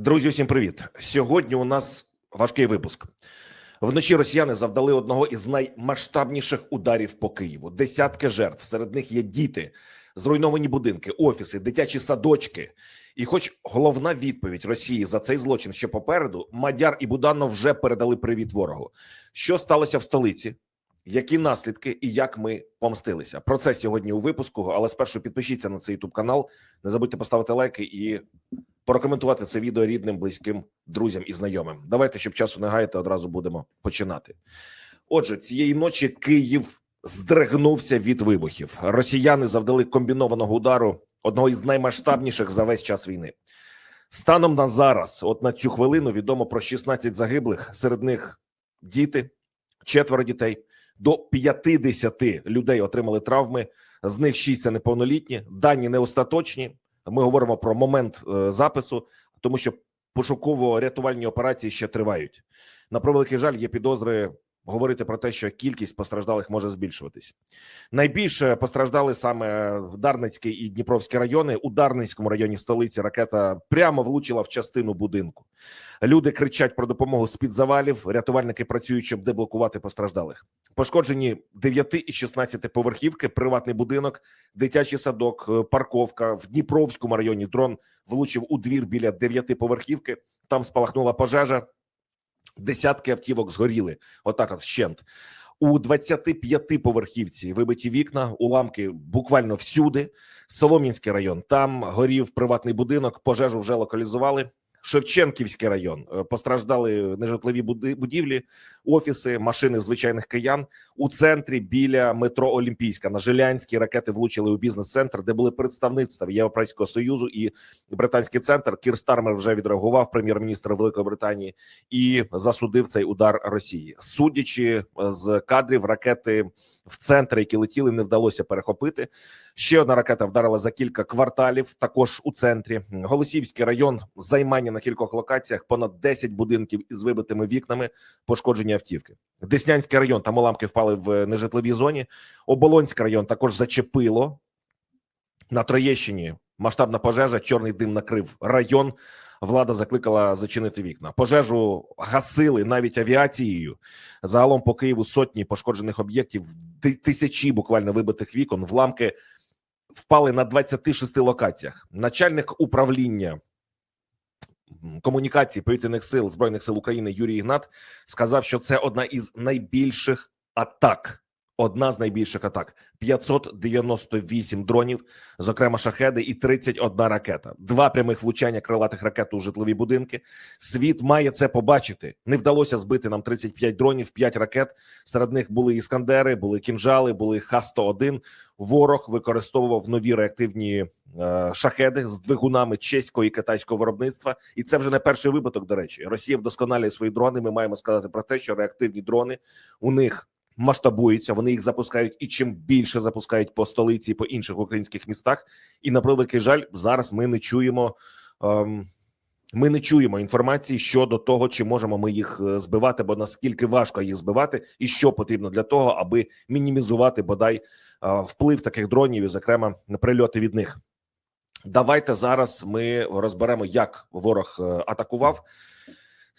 Друзі, усім привіт! Сьогодні у нас важкий випуск. Вночі росіяни завдали одного із наймасштабніших ударів по Києву. Десятки жертв. Серед них є діти, зруйновані будинки, офіси, дитячі садочки. І, хоч головна відповідь Росії за цей злочин ще попереду, Мадяр і Буданов вже передали привіт ворогу. Що сталося в столиці? Які наслідки і як ми помстилися? Про це сьогодні у випуску. Але спершу підпишіться на цей youtube канал. Не забудьте поставити лайки і порекоментувати це відео рідним, близьким, друзям і знайомим. Давайте, щоб часу не гаяти, одразу будемо починати. Отже, цієї ночі Київ здригнувся від вибухів. Росіяни завдали комбінованого удару одного із наймасштабніших за весь час війни. Станом на зараз, от на цю хвилину, відомо про 16 загиблих. Серед них діти, четверо дітей. До 50 людей отримали травми. З них 6 – це неповнолітні. Дані не остаточні. Ми говоримо про момент е, запису, тому що пошуково-рятувальні операції ще тривають. На превеликий жаль, є підозри говорити про те, що кількість постраждалих може збільшуватись. Найбільше постраждали саме Дарницький і Дніпровські райони. У Дарницькому районі столиці ракета прямо влучила в частину будинку. Люди кричать про допомогу з під завалів. Рятувальники працюють, щоб деблокувати постраждалих. Пошкоджені 9 і 16 поверхівки, приватний будинок, дитячий садок, е, парковка в Дніпровському районі. Дрон влучив у двір біля 9 поверхівки. Там спалахнула пожежа. Десятки автівок згоріли. Отак, от щент. У 25 поверхівці вибиті вікна, уламки буквально всюди. Солом'янський район там горів приватний будинок. Пожежу вже локалізували. Шевченківський район е, постраждали нежитлові будівлі, офіси, машини звичайних киян у центрі біля метро Олімпійська на Жилянській ракети влучили у бізнес-центр, де були представництва Європейського союзу і британський центр. Кір Стармер вже відреагував, прем'єр-міністр Великої Британії, і засудив цей удар Росії. Судячи з кадрів, ракети в центр, які летіли, не вдалося перехопити. Ще одна ракета вдарила за кілька кварталів, також у центрі. Голосівський район займання на кількох локаціях, понад 10 будинків із вибитими вікнами, пошкоджені автівки. Деснянський район там уламки впали в нежитловій зоні. Оболонський район також зачепило на Троєщині. Масштабна пожежа, чорний дим накрив район. Влада закликала зачинити вікна. Пожежу гасили навіть авіацією. Загалом по Києву сотні пошкоджених об'єктів, тисячі буквально вибитих вікон. Вламки впали на 26 локаціях. Начальник управління комунікації повітряних сил збройних сил України Юрій Ігнат сказав, що це одна із найбільших атак. Одна з найбільших атак: 598 дронів, зокрема шахеди, і 31 ракета. Два прямих влучання крилатих ракет у житлові будинки. Світ має це побачити. Не вдалося збити нам 35 дронів, 5 ракет. Серед них були іскандери, були кінжали, були Х-101. Ворог використовував нові реактивні е, шахеди з двигунами чеського і китайського виробництва. І це вже не перший випадок. До речі, Росія вдосконалює свої дрони. Ми маємо сказати про те, що реактивні дрони у них масштабуються. Вони їх запускають, і чим більше запускають по столиці, по інших українських містах. І на превеликий жаль, зараз ми не чуємо. Ем, ми не чуємо інформації щодо того, чи можемо ми їх е, збивати, бо наскільки важко їх збивати, і що потрібно для того, аби мінімізувати бодай е, вплив таких дронів, і зокрема прильоти від них. Давайте зараз ми розберемо, як ворог е, атакував.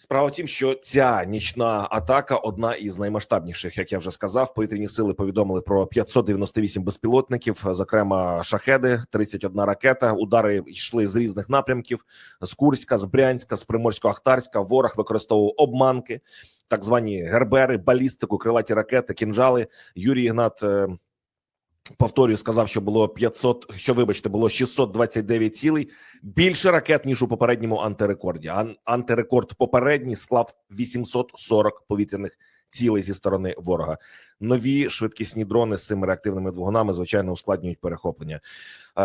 Справа в тім, що ця нічна атака одна із наймасштабніших, як я вже сказав. Повітряні сили повідомили про 598 безпілотників, зокрема шахеди, 31 ракета. Удари йшли з різних напрямків: з Курська, з Брянська, з Приморсько-Ахтарська. Ворог використовував обманки, так звані гербери, балістику, крилаті ракети, кінжали. Юрій Ігнат. Повторюю, сказав, що було 500, що вибачте, було 629 цілей. Більше ракет ніж у попередньому антирекорді. Ан- антирекорд попередній склав 840 повітряних цілей зі сторони ворога. Нові швидкісні дрони з цими реактивними двигунами звичайно ускладнюють перехоплення.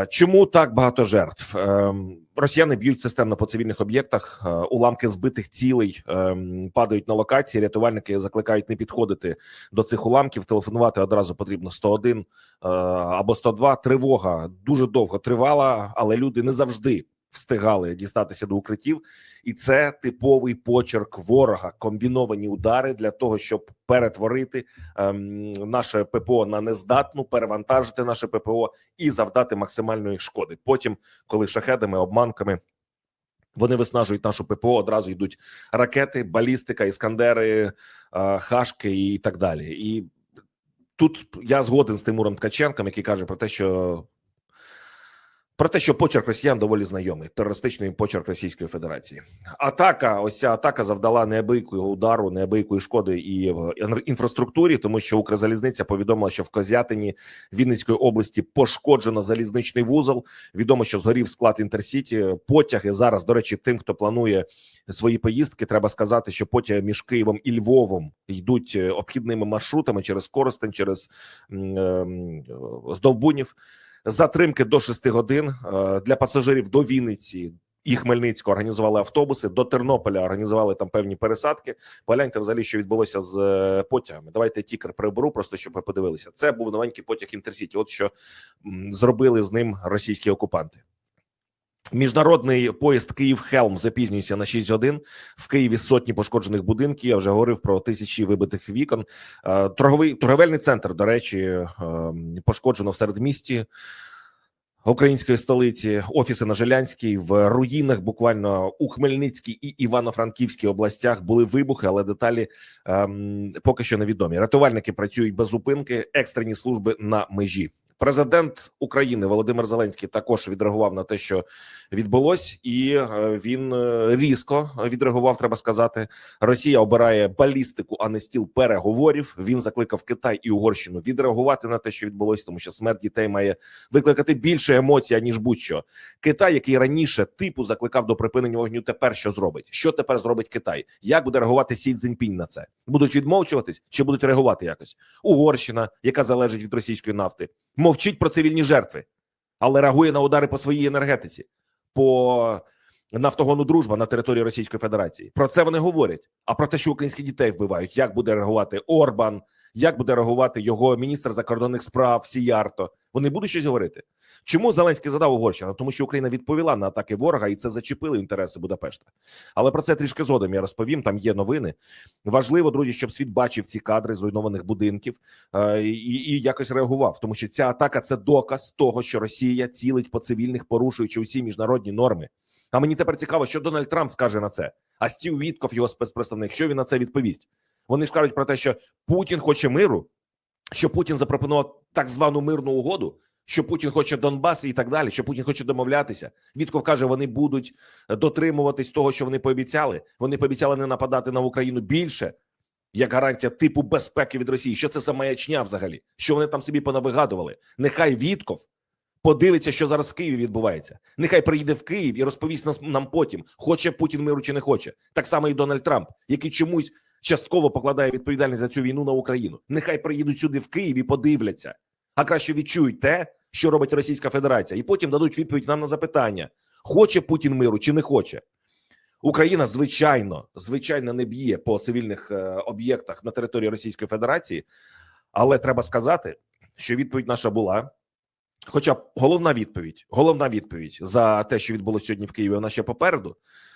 Чому так багато жертв? Ем, Росіяни б'ють системно по цивільних об'єктах. е, Уламки збитих цілей ем, падають на локації. Рятувальники закликають не підходити до цих уламків. Телефонувати одразу потрібно 101 е, або 102. Тривога дуже довго тривала, але люди не завжди встигали дістатися до укриттів, і це типовий почерк ворога. Комбіновані удари для того, щоб перетворити ем, наше ППО на нездатну, перевантажити наше ППО і завдати максимальної шкоди. Потім, коли шахедами, обманками Вони виснажують нашу ППО. Одразу йдуть ракети, балістика, іскандери, е, хашки і так далі. І тут я згоден з Тимуром Ткаченком, який каже про те, що про те, що почерк росіян доволі знайомий, терористичний почерк Російської Федерації. Атака, ось ця атака завдала неабиякого удару, неабиякої шкоди і в інфра- інфраструктурі, тому що Укрзалізниця повідомила, що в Козятині Вінницької області пошкоджено залізничний вузол. Відомо, що згорів склад інтерсіті. Потяги зараз, до речі, тим, хто планує свої поїздки, треба сказати, що потяги між Києвом і Львовом йдуть е, обхідними маршрутами через Коростень, через е, Здолбунів. Затримки до 6 годин Е, для пасажирів до Вінниці. І Хмельницького організували автобуси до Тернополя. Організували там певні пересадки. Погляньте взагалі, що відбулося з е, потягами. Давайте тікер приберу, просто щоб ви подивилися. Це був новенький потяг інтерсіті. От що зробили з ним російські окупанти. Міжнародний поїзд Київ Хелм запізнюється на 6 годин. В Києві сотні пошкоджених будинків. Я вже говорив про тисячі вибитих вікон. Е, Торговий торговельний центр, до речі, е, пошкоджено в середмісті української столиці. Офіси на Желянській в руїнах. Буквально у Хмельницькій і Івано-Франківській областях були вибухи, але деталі ем, поки що невідомі. Рятувальники працюють без зупинки, екстрені служби на межі. Президент України Володимир Зеленський також відреагував на те, що відбулось, і е, він е, різко відреагував. Треба сказати, Росія обирає балістику, а не стіл переговорів. Він закликав Китай і Угорщину відреагувати на те, що відбулось, тому що смерть дітей має викликати більше емоцій ніж будь-що. Китай, який раніше типу закликав до припинення вогню, тепер що зробить? Що тепер зробить Китай? Як буде реагувати Сі Цзіньпінь на це? Будуть відмовчуватись чи будуть реагувати якось? Угорщина, яка залежить від російської нафти, мовчить про цивільні жертви, але реагує на удари по своїй енергетиці, по нафтогону дружба на території Російської Федерації. Про це вони говорять. А про те, що українських дітей вбивають, як буде реагувати Орбан, як буде реагувати його міністр закордонних справ Сіярто? Вони будуть щось говорити. Чому Зеленський задав Угорщину? Тому що Україна відповіла на атаки ворога, і це зачепили інтереси Будапешта. Але про це трішки згодом я розповім. Там є новини. Важливо, друзі, щоб світ бачив ці кадри зруйнованих будинків е, і, і якось реагував, тому що ця атака це доказ того, що Росія цілить по цивільних, порушуючи усі міжнародні норми. А мені тепер цікаво, що Дональд Трамп скаже на це. А Стів Вітков, його спецпредставник, що він на це відповість? Вони ж кажуть про те, що Путін хоче миру, що Путін запропонував так звану мирну угоду, що Путін хоче Донбас і так далі, що Путін хоче домовлятися. Вітков каже, вони будуть дотримуватись того, що вони пообіцяли. Вони пообіцяли не нападати на Україну більше, як гарантія типу безпеки від Росії. Що це за маячня взагалі? Що вони там собі понавигадували? Нехай Вітков подивиться, що зараз в Києві відбувається. Нехай приїде в Київ і розповість нас нам потім, хоче Путін миру чи не хоче. Так само і Дональд Трамп, який чомусь частково покладає відповідальність за цю війну на Україну. Нехай приїдуть сюди в Київ і подивляться, а краще відчують те, що робить Російська Федерація, і потім дадуть відповідь нам на запитання: хоче Путін миру чи не хоче. Україна звичайно, звичайно, не б'є по цивільних е, об'єктах на території Російської Федерації, але треба сказати, що відповідь наша була. Хоча головна відповідь, головна відповідь за те, що відбулося сьогодні в Києві, вона ще попереду.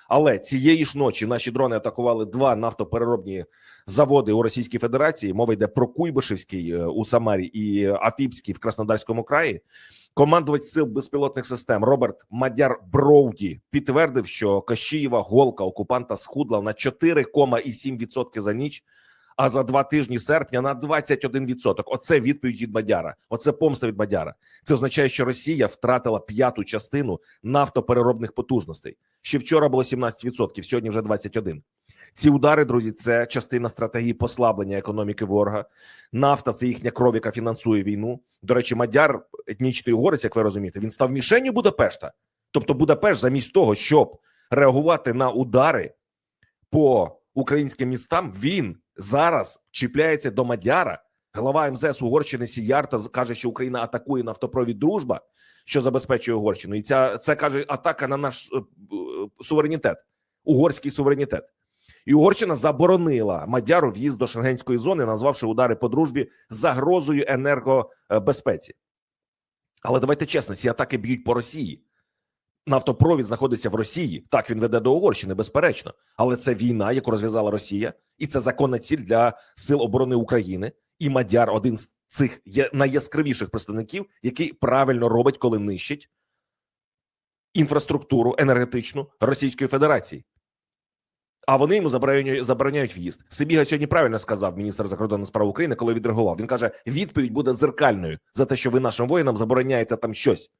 Але цієї ж ночі наші дрони атакували два нафтопереробні заводи у Російській Федерації. Мова йде про Куйбишевський е, у Самарі і Афіпський в Краснодарському краї. Командувач сил безпілотних систем Роберт Мадяр Броуді підтвердив, що Кащієва голка окупанта схудла на 4,7% за ніч. А за два тижні серпня на 21%. Оце відповідь від Мадяра. Оце помста від Мадяра. Це означає, що Росія втратила п'яту частину нафтопереробних потужностей. Ще вчора було 17%, сьогодні вже 21%. Ці удари, друзі, це частина стратегії послаблення економіки ворога. Нафта це їхня кров, яка фінансує війну. До речі, Мадяр, етнічний угорець, як ви розумієте, він став мішенью Будапешта. Тобто, Будапешт, замість того, щоб реагувати на удари по українським містам, він зараз чіпляється до Мадяра. Глава МЗС Угорщини Сіярта каже, що Україна атакує нафтопровід дружба, що забезпечує Угорщину, і ця це каже атака на наш е, е, суверенітет, угорський суверенітет. І Угорщина заборонила Мадяру в'їзд до шенгенської зони, назвавши удари по дружбі загрозою енергобезпеці. Але давайте чесно, ці атаки б'ють по Росії. Нафтопровід знаходиться в Росії. Так він веде до Угорщини, безперечно, але це війна, яку розв'язала Росія, і це законна ціль для сил оборони України. І Мадяр один з цих найяскравіших представників, який правильно робить, коли нищить інфраструктуру енергетичну Російської Федерації. А вони йому забороняють, забороняють в'їзд. Сибіга сьогодні правильно сказав міністр закордонних справ України, коли відреагував. Він каже: відповідь буде зеркальною за те, що ви нашим воїнам забороняєте там щось.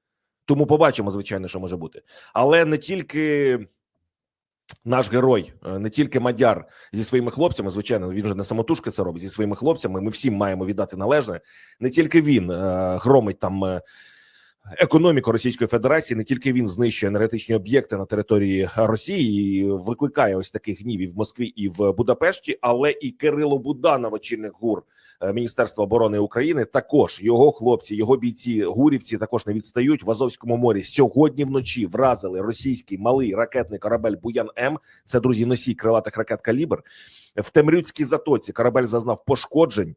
Тому побачимо, звичайно, що може бути. Але не тільки наш герой, е, не тільки мадяр зі своїми хлопцями, звичайно, він же не самотужки це робить зі своїми хлопцями. Ми всім маємо віддати належне. Не тільки він е, громить там. Економіку Російської Федерації не тільки він знищує енергетичні об'єкти на території Росії, і викликає ось таких гнів і в Москві і в Будапешті, але і Кирило Буданов, очільник ГУР е, Міністерства оборони України, також його хлопці, його бійці, гурівці також не відстають в Азовському морі. Сьогодні вночі вразили російський малий ракетний корабель Буян М. Це друзі носій крилатих ракет Калібр. В Темрюцькій затоці корабель зазнав пошкоджень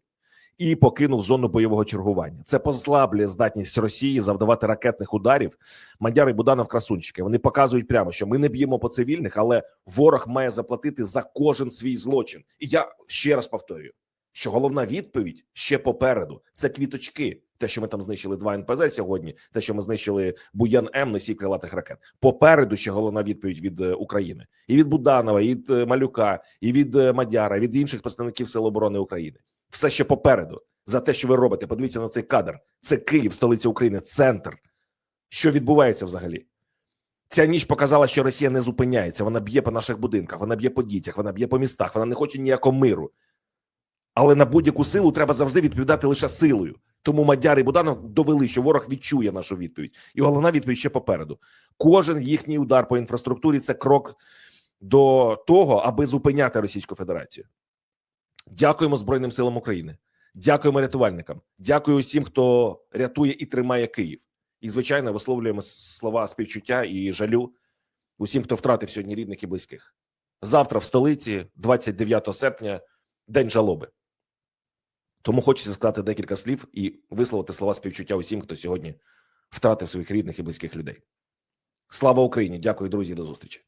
і покинув зону бойового чергування. Це послаблює здатність Росії завдавати ракетних ударів. Мадяр і Буданов красунчики. Вони показують прямо, що ми не б'ємо по цивільних, але ворог має заплатити за кожен свій злочин. І я ще раз повторюю, що головна відповідь ще попереду. Це квіточки. Те, що ми там знищили два НПЗ сьогодні, те, що ми знищили Буян М носій крилатих ракет. Попереду ще головна відповідь від е, України і від Буданова, і від е, Малюка, і від е, Мадяра, і від інших представників Сил оборони України все ще попереду за те, що ви робите. Подивіться на цей кадр. Це Київ, столиця України, центр. Що відбувається взагалі? Ця ніч показала, що Росія не зупиняється. Вона б'є по наших будинках, вона б'є по дітях, вона б'є по містах, вона не хоче ніякого миру. Але на будь-яку силу треба завжди відповідати лише силою. Тому Мадяр і Буданов довели, що ворог відчує нашу відповідь. І головна відповідь ще попереду. Кожен їхній удар по інфраструктурі це крок до того, аби зупиняти Російську Федерацію. Дякуємо Збройним силам України. Дякуємо рятувальникам. Дякую усім, хто рятує і тримає Київ. І, звичайно, висловлюємо слова співчуття і жалю усім, хто втратив сьогодні рідних і близьких. Завтра в столиці, 29 серпня, день жалоби. Тому хочеться сказати декілька слів і висловити слова співчуття усім, хто сьогодні втратив своїх рідних і близьких людей. Слава Україні! Дякую, друзі, до зустрічі.